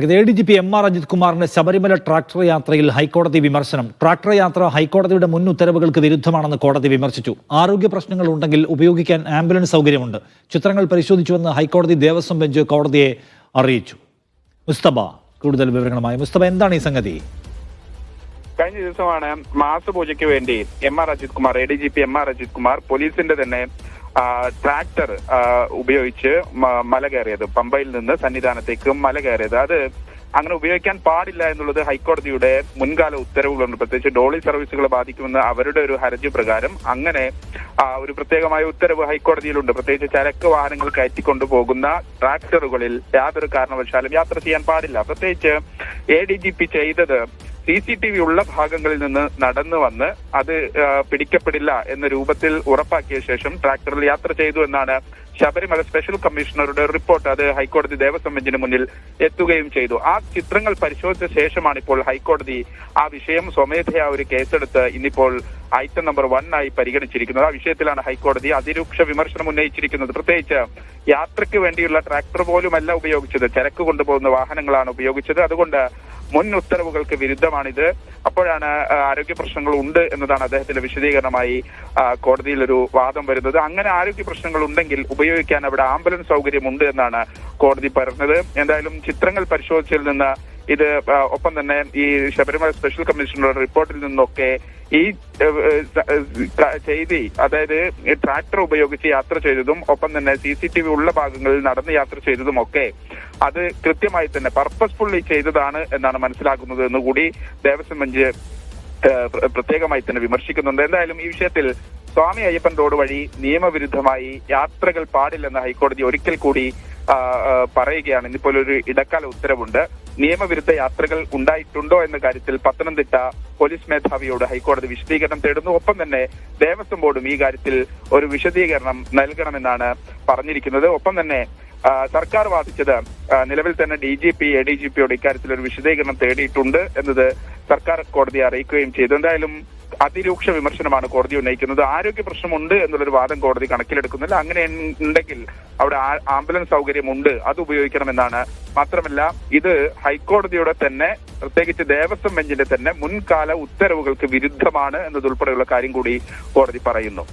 A D G P M R Ajith കുമാറിന്റെ Sabarimala tractor യാത്രയിൽ ഹൈക്കോടതി വിമർശനം. ട്രാക്ടർ യാത്ര ഹൈക്കോടതിയുടെ മുൻ ഉത്തരവുകൾക്ക് വിരുദ്ധമാണെന്ന് കോടതി വിമർശിച്ചു. ആരോഗ്യ പ്രശ്നങ്ങൾ ഉണ്ടെങ്കിൽ ഉപയോഗിക്കാൻ ആംബുലൻസ് സൗകര്യമുണ്ട്. ചിത്രങ്ങൾ പരിശോധിച്ചുവെന്ന് ഹൈക്കോടതി ദേവസ്വം ബെഞ്ച് കോടതിയെ അറിയിച്ചു. മുസ്തബ കൂടുതൽ വിവരങ്ങളുമായി. മുസ്തബ എന്താണ് ഈ സംഗതി? കഴിഞ്ഞ ദിവസമാണ് മാസപൂജയ്ക്ക് വേണ്ടി M R Ajith Kumar A D G P M R Ajith Kumar പോലീസിന്റെ തന്നെ ട്രാക്ടർ ഉപയോഗിച്ച് മല കയറിയത്. പമ്പയിൽ നിന്ന് സന്നിധാനത്തേക്ക് മല കയറിയത്. അത് അങ്ങനെ ഉപയോഗിക്കാൻ പാടില്ല എന്നുള്ളത് ഹൈക്കോടതിയുടെ മുൻകാല ഉത്തരവുകളുണ്ട്. പ്രത്യേകിച്ച് ഡോളി സർവീസുകളെ ബാധിക്കുമെന്ന് അവരുടെ ഒരു ഹർജി പ്രകാരം അങ്ങനെ ഒരു പ്രത്യേകമായ ഉത്തരവ് ഹൈക്കോടതിയിലുണ്ട്. പ്രത്യേകിച്ച് ചരക്ക് വാഹനങ്ങൾ കയറ്റിക്കൊണ്ടു പോകുന്ന ട്രാക്ടറുകളിൽ യാതൊരു കാരണവശാലും യാത്ര ചെയ്യാൻ പാടില്ല. പ്രത്യേകിച്ച് എ ഡി ജി പി ചെയ്തത് സി സി ടി വി ഉള്ള ഭാഗങ്ങളിൽ നിന്ന് നടന്നു വന്ന് അത് പിടിക്കപ്പെടില്ല എന്ന രൂപത്തിൽ ഉറപ്പാക്കിയ ശേഷം ട്രാക്ടറിൽ യാത്ര ചെയ്തു എന്നാണ് ശബരിമല സ്പെഷ്യൽ കമ്മീഷണറുടെ റിപ്പോർട്ട്. അത് ഹൈക്കോടതി ദേവസ്വം ബെഞ്ചിന് മുന്നിൽ എത്തുകയും ചെയ്തു. ആ ചിത്രങ്ങൾ പരിശോധിച്ച ശേഷമാണ് ഇപ്പോൾ ഹൈക്കോടതി ആ വിഷയം സ്വമേധയാ ഒരു കേസെടുത്ത് ഇന്നിപ്പോൾ ഐറ്റം നമ്പർ വൺ ആയി പരിഗണിച്ചിരിക്കുന്നത്. ആ വിഷയത്തിലാണ് ഹൈക്കോടതി അതിരൂക്ഷ വിമർശനം ഉന്നയിച്ചിരിക്കുന്നത്. പ്രത്യേകിച്ച് യാത്രയ്ക്ക് വേണ്ടിയുള്ള ട്രാക്ടർ പോലുമല്ല ഉപയോഗിച്ചത്. ചരക്ക് കൊണ്ടുപോകുന്ന വാഹനങ്ങളാണ് ഉപയോഗിച്ചത്. അതുകൊണ്ട് മുൻ ഉത്തരവുകൾക്ക് വിരുദ്ധമാണിത്. അപ്പോഴാണ് ആരോഗ്യ പ്രശ്നങ്ങൾ ഉണ്ട് എന്നതാണ് അദ്ദേഹത്തിന്റെ വിശദീകരണമായി കോടതിയിൽ ഒരു വാദം വരുന്നത്. അങ്ങനെ ആരോഗ്യ പ്രശ്നങ്ങൾ ഉണ്ടെങ്കിൽ ഉപയോഗിക്കാൻ അവിടെ ആംബുലൻസ് സൗകര്യമുണ്ട് എന്നാണ് കോടതി പറഞ്ഞത്. എന്തായാലും ചിത്രങ്ങൾ പരിശോധിച്ചതിൽ നിന്ന് ഇത് ഒപ്പം തന്നെ ഈ ശബരിമല സ്പെഷ്യൽ കമ്മീഷണറുടെ റിപ്പോർട്ടിൽ നിന്നൊക്കെ ഈ ചെയ്തി അതായത് ട്രാക്ടർ ഉപയോഗിച്ച് യാത്ര ചെയ്തതും ഒപ്പം തന്നെ സി സി ടി വി ഉള്ള ഭാഗങ്ങളിൽ നടന്ന് യാത്ര ചെയ്തതും ഒക്കെ അത് കൃത്യമായി തന്നെ പർപ്പസ്ഫുള്ളി ചെയ്തതാണ് എന്നാണ് മനസ്സിലാക്കുന്നത് എന്നുകൂടി ദേവസ്വം ബെഞ്ച് പ്രത്യേകമായി തന്നെ വിമർശിക്കുന്നുണ്ട്. എന്തായാലും ഈ വിഷയത്തിൽ സ്വാമി അയ്യപ്പൻ റോഡ് വഴി നിയമവിരുദ്ധമായി യാത്രകൾ പാടില്ലെന്ന് ഹൈക്കോടതി ഒരിക്കൽ കൂടി പറയുകയാണ്. ഇന്നിപ്പോൾ ഒരു ഇടക്കാല ഉത്തരവുണ്ട്. നിയമവിരുദ്ധ യാത്രകൾ ഉണ്ടായിട്ടുണ്ടോ എന്ന കാര്യത്തിൽ പത്തനംതിട്ട പോലീസ് മേധാവിയോട് ഹൈക്കോടതി വിശദീകരണം തേടുന്നു. ഒപ്പം തന്നെ ദേവസ്വം ബോർഡും ഈ കാര്യത്തിൽ ഒരു വിശദീകരണം നൽകണമെന്നാണ് പറഞ്ഞിരിക്കുന്നത്. ഒപ്പം തന്നെ സർക്കാർ വാദിച്ചത് നിലവിൽ തന്നെ D G P A D G പിയോട് ഇക്കാര്യത്തിൽ ഒരു വിശദീകരണം തേടിയിട്ടുണ്ട് എന്നത് സർക്കാർ കോടതിയെ അറിയിക്കുകയും ചെയ്തു. എന്തായാലും അതിരൂക്ഷ വിമർശനമാണ് കോടതി ഉന്നയിക്കുന്നത്. ആരോഗ്യ പ്രശ്നമുണ്ട് എന്നുള്ളൊരു വാദം കോടതി കണക്കിലെടുക്കുന്നില്ല. അങ്ങനെ ഉണ്ടെങ്കിൽ അവിടെ ആംബുലൻസ് സൗകര്യമുണ്ട്. അത് ഉപയോഗിക്കണമെന്നാണ്. മാത്രമല്ല ഇത് ഹൈക്കോടതിയുടെ തന്നെ പ്രത്യേകിച്ച് ദേവസ്വം ബെഞ്ചിന്റെ തന്നെ മുൻകാല ഉത്തരവുകൾക്ക് വിരുദ്ധമാണ് എന്നതുൾപ്പെടെയുള്ള കാര്യം കൂടി കോടതി പറയുന്നു.